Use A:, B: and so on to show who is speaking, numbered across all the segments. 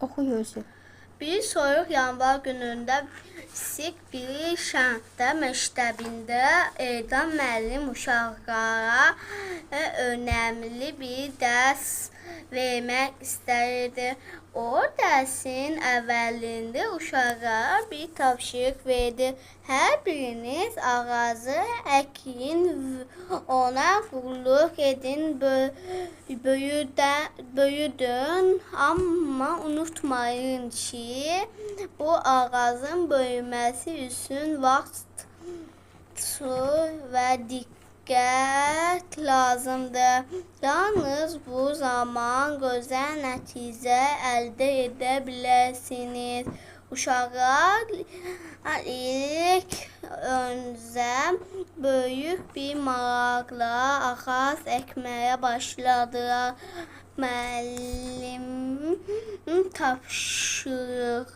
A: Oxu Yusuf.
B: Bir soyuq yanvar günündə Sik bir şənddə məktəbində Edan müəllim uşaqlara önəmli bir dərs vermək istəyirdi. O dərsin əvvəlində uşaqlara bir tapşırıq verdi. Hər biriniz ağacı əkin, v- ona qulluq edin, böyüdün, amma unutmayın ki, bu ağacın böyüməsi üçün vaxt su və diqqət lazımdır. Yalnız bu zaman gözəl nəticə əldə edə bilərsiniz. Uşaqlar ilk öncə böyük bir maraqla ağac əkməyə başladılar. Müəllim tapşırığı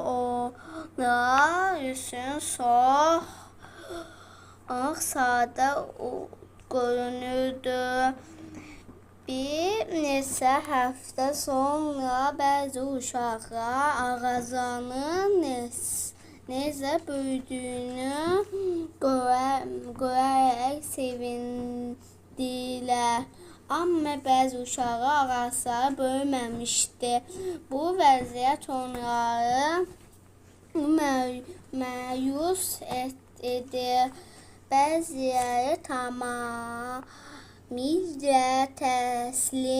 B: onlar üçün çox Ah sadə o- görünürdü. Bir neçə həftə sonra bəzi uşaqlar ağacının necə böyüdüyünü görə- görərək sevindilər. Amma bəzi uşaqlar ağacları böyüməmişdi. Bu vəziyyət onları mə- məyus et- edir. Bəziləri tamamilə təslim